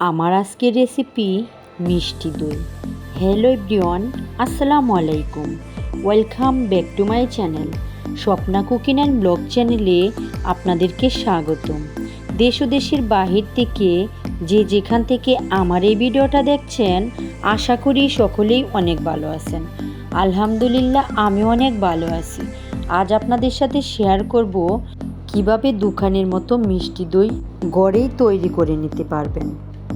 আমার আজকের রেসিপি মিষ্টি দই। হ্যালো এভরিওয়ান আসসালামু আলাইকুম। Welcome back to my channel Swapna cooking and blog চ্যানেলে আপনাদেরকে স্বাগতম। দেশ ও দেশের বাহির থেকে যে যেখান থেকে আমার এই ভিডিওটা দেখছেন, আশা করি সকলেই অনেক ভালো আছেন। আলহামদুলিল্লাহ, আমি অনেক ভালো আছি। আজ আপনাদের সাথে শেয়ার করব কীভাবে দোকানের মতো মিষ্টি দই ঘরেই তৈরি করে নিতে পারবেন।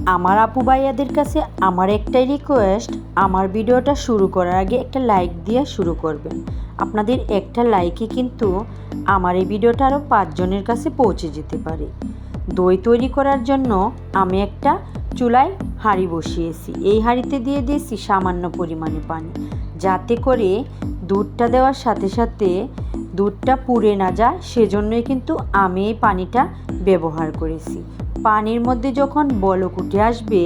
আমার আপু ভাইয়াদের কাছে আমার একটাই রিকোয়েস্ট আমার ভিডিওটা শুরু করার আগে একটা লাইক দিয়ে শুরু করবেন। আপনাদের একটা লাইকে কিন্তু আমার এই ভিডিওটা আরও পাঁচজনের কাছে পৌঁছে যেতে পারে। দই তৈরি করার জন্য আমি একটা চুলায় হাঁড়ি বসিয়েছি। এই হাঁড়িতে দিয়ে দিয়েছি সামান্য পরিমাণে পানি। যাতে করে দুধটা দেওয়ার সাথে সাথে দুধটা পুড়ে না যায়, সেজন্যই কিন্তু আমি এই পানিটা ব্যবহার করেছি। পানির মধ্যে যখন বলক উঠে আসবে,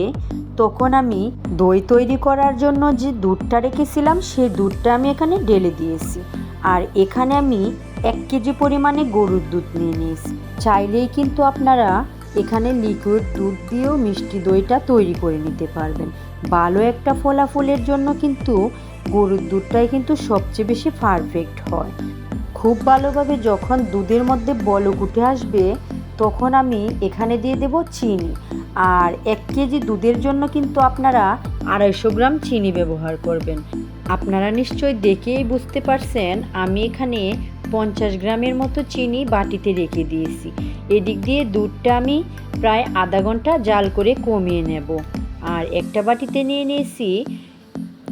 তখন আমি দই তৈরি করার জন্য যে দুধটা রেখেছিলাম সেই দুধটা আমি এখানে ঢেলে দিয়েছি। আর এখানে আমি এক কেজি পরিমাণে গরুর দুধ নিয়ে নিয়েছি। চাইলেই কিন্তু আপনারা এখানে লিকুইড দুধ দিয়েও মিষ্টি দইটা তৈরি করে নিতে পারবেন। ভালো একটা ফলাফলের জন্য কিন্তু গরুর দুধটাই কিন্তু সবচেয়ে বেশি পারফেক্ট হয়। খুব ভালোভাবে যখন দুধের মধ্যে বলক উঠে আসবে তখন আমি এখানে দিয়ে দেব চিনি। আর এক কেজি দুধের জন্য কিন্তু আপনারা আড়াইশো গ্রাম চিনি ব্যবহার করবেন। আপনারা নিশ্চয়ই দেখেই বুঝতে পারছেন, আমি এখানে পঞ্চাশ গ্রামের মতো চিনি বাটিতে রেখে দিয়েছি। এদিক দিয়ে দুধটা আমি প্রায় আধা ঘণ্টা জাল করে কমিয়ে নেব। আর একটা বাটিতে নিয়ে নিয়েছি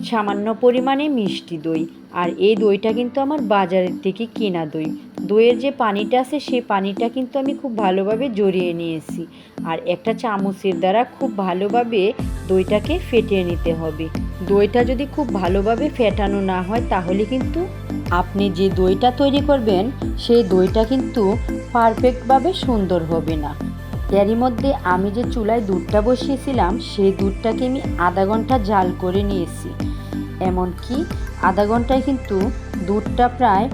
সামান্য পরিমাণে মিষ্টি দই। আর এই দইটা কিন্তু আমার বাজারের থেকে কেনা দই। দইয়ের যে পানিটা আছে সেই পানিটা কিন্তু আমি খুব ভালোভাবে জড়িয়ে নিয়েছি। আর একটা চামচের দ্বারা খুব ভালোভাবে দইটাকে ফেটিয়ে নিতে হবে। দইটা যদি খুব ভালোভাবে ফেটানো না হয়, তাহলে কিন্তু আপনি যে দইটা তৈরি করবেন, সেই দইটা কিন্তু পারফেক্টভাবে সুন্দর হবে না। এরই মধ্যে আমি যে চুলায় দুধটা বসিয়েছিলাম, সেই দুধটাকে আমি আধা ঘণ্টা জাল করে নিয়েছি। এমনকি আধা ঘন্টায় কিন্তু দুধটা প্রায়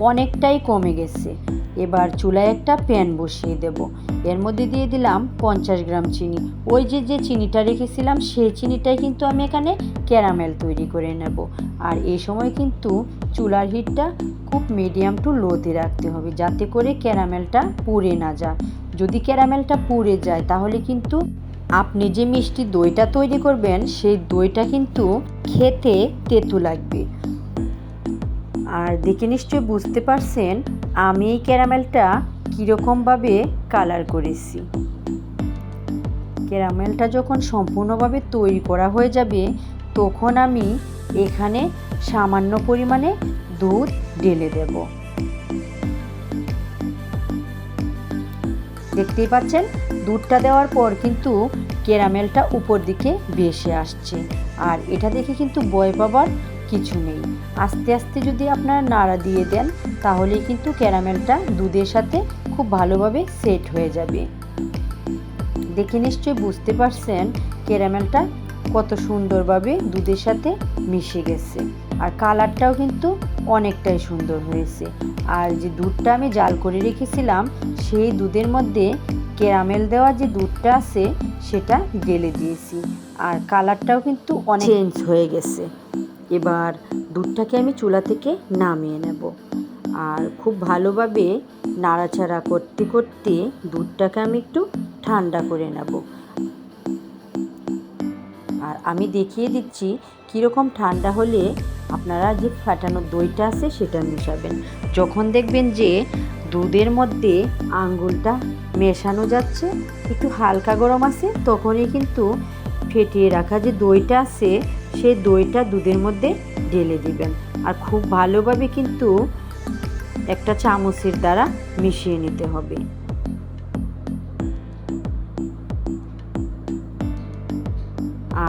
অনেকটাই কমে গেছে। এবার চুলায় একটা প্যান বসিয়ে দেব। এর মধ্যে দিয়ে দিলাম পঞ্চাশ গ্রাম চিনি। ওই যে যে চিনিটা রেখেছিলাম, সেই চিনিটাই কিন্তু আমি এখানে ক্যারামেল তৈরি করে নেব। আর এই সময় কিন্তু চুলার হিটটা খুব মিডিয়াম টু লোতে রাখতে হবে, যাতে করে ক্যারামেলটা পুড়ে না যায়। যদি ক্যারামেলটা পুড়ে যায়, তাহলে কিন্তু আপনি যে মিষ্টি দইটা তৈরি করবেন, সেই দইটা কিন্তু খেতে তেতু লাগবে। আর দেখে নিশ্চয়ই বুঝতে পারছেন আমি এই ক্যারামেলটা কীরকমভাবে কালার করেছি। ক্যারামেলটা যখন সম্পূর্ণভাবে তৈরি করা হয়ে যাবে, তখন আমি এখানে সামান্য পরিমাণে দুধ ঢেলে দেব। দেখতেই পাচ্ছেন, দুধটা দেওয়ার পর কিন্তু ক্যারামেলটা উপর দিকে ভেসে আসছে। আর এটা দেখে কিন্তু বয় পাবার কিছু নেই। আস্তে আস্তে যদি আপনারা নাড়া দিয়ে দেন তাহলে কিন্তু ক্যারামেলটা দুধের সাথে খুব ভালোভাবে সেট হয়ে যাবে। দেখে নিশ্চয়ই বুঝতে পারছেন ক্যারামেলটা কত সুন্দরভাবে দুধের সাথে মিশে গেছে। আর কালারটাও কিন্তু অনেকটাই সুন্দর হয়েছে। আর যে দুধটা আমি জাল করে রেখেছিলাম, সেই দুধের মধ্যে ক্যারামেল দেওয়া যে দুধটা আছে, সেটা গেলে দিয়েছি। আর কালারটাও কিন্তু অনেক চেঞ্জ হয়ে গেছে। এবার দুধটাকে আমি চুলা থেকে নামিয়ে নেব। আর খুব ভালোভাবে নাড়াচাড়া করতে করতে দুধটাকে আমি একটু ঠান্ডা করে নেব। আর আমি দেখিয়ে দিচ্ছি কীরকম ঠান্ডা হলে আপনারা যে ফাটানো দইটা আছে সেটা মেশাবেন। যখন দেখবেন যে দুধের মধ্যে আঙ্গুলটা মেশানো যাচ্ছে, একটু হালকা গরম আছে, তখনই কিন্তু ফেটিয়ে রাখা যে দইটা আছে সেই দইটা দুধের মধ্যে ঢেলে দিবেন। আর খুব ভালোভাবে কিন্তু একটা চামচের দ্বারা মিশিয়ে নিতে হবে।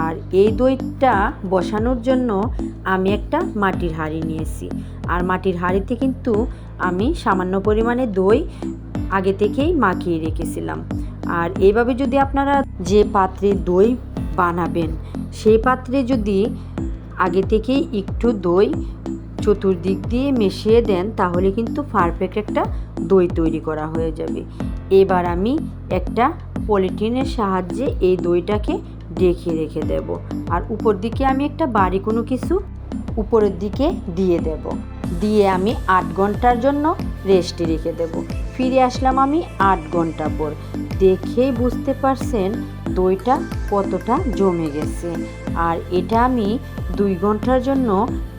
আর এই দইটা বসানোর জন্য আমি একটা মাটির হাঁড়ি নিয়েছি। আর মাটির হাঁড়িতে কিন্তু আমি সামান্য পরিমাণে দই আগে থেকেই মাখিয়ে রেখেছিলাম। আর এইভাবে যদি আপনারা যে পাত্রে দই বানাবেন সেই পাত্রে যদি আগে থেকেই একটু দই চতুর্দিক দিয়ে মিশিয়ে দেন, তাহলে কিন্তু পারফেক্ট একটা দই তৈরি করা হয়ে যাবে। এবার আমি একটা পলিথিনের সাহায্যে এই দইটাকে ঢেকে রেখে দেব। আর উপর দিকে আমি একটা বাড়ি কোনো কিছু উপরের দিকে দিয়ে দেব। দিয়ে আমি আট ঘণ্টার জন্য রেস্টে রেখে দেব। ফিরে আসলাম আমি আট ঘণ্টা পর। দেখেই বুঝতে পারছেন দইটা কতটা জমে গেছে। আর এটা আমি দুই ঘণ্টার জন্য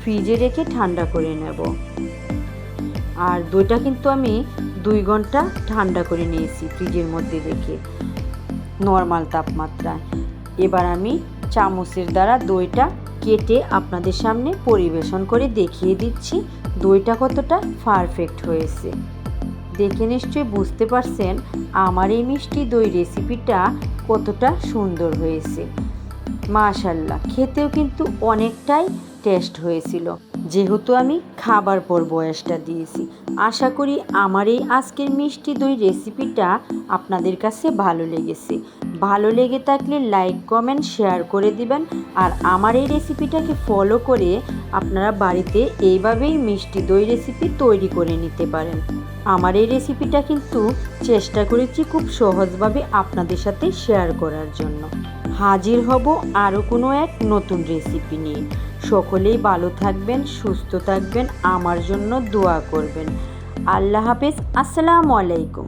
ফ্রিজে রেখে ঠান্ডা করে নেব। আর দইটা কিন্তু আমি দুই ঘণ্টা ঠান্ডা করে নিয়েছি ফ্রিজের মধ্যে রেখে, নর্মাল তাপমাত্রায়। এবার আমি চামচের দ্বারা দইটা কেটে আপনাদের সামনে পরিবেশন করে দেখিয়ে দিচ্ছি দইটা কতটা পারফেক্ট হয়েছে। দেখে নিশ্চয়ই বুঝতে পারছেন আমার এই মিষ্টি দই রেসিপিটা কতটা সুন্দর হয়েছে। মাশাল্লাহ, খেতেও কিন্তু অনেকটাই টেস্ট হয়েছিল। যেহেতু আমি খাবার পর বয়সটা দিয়েছি, আশা করি আমার এই আজকের মিষ্টি দই রেসিপিটা আপনাদের কাছে ভালো লেগেছে। ভালো লেগে থাকলে লাইক কমেন্ট শেয়ার করে দিবেন। আর আমার এই রেসিপিটাকে ফলো করে আপনারা বাড়িতে এইভাবেই মিষ্টি দই রেসিপি তৈরি করে নিতে পারেন। আমার এই রেসিপিটা কিন্তু চেষ্টা করেছি খুব সহজভাবে আপনাদের সাথে শেয়ার করার জন্য। হাজির হব আরও কোনো এক নতুন রেসিপি নিয়ে। সকলেই ভালো থাকবেন, সুস্থ থাকবেন, আমার জন্য দোয়া করবেন। আল্লাহ হাফেজ, আসসালামু আলাইকুম।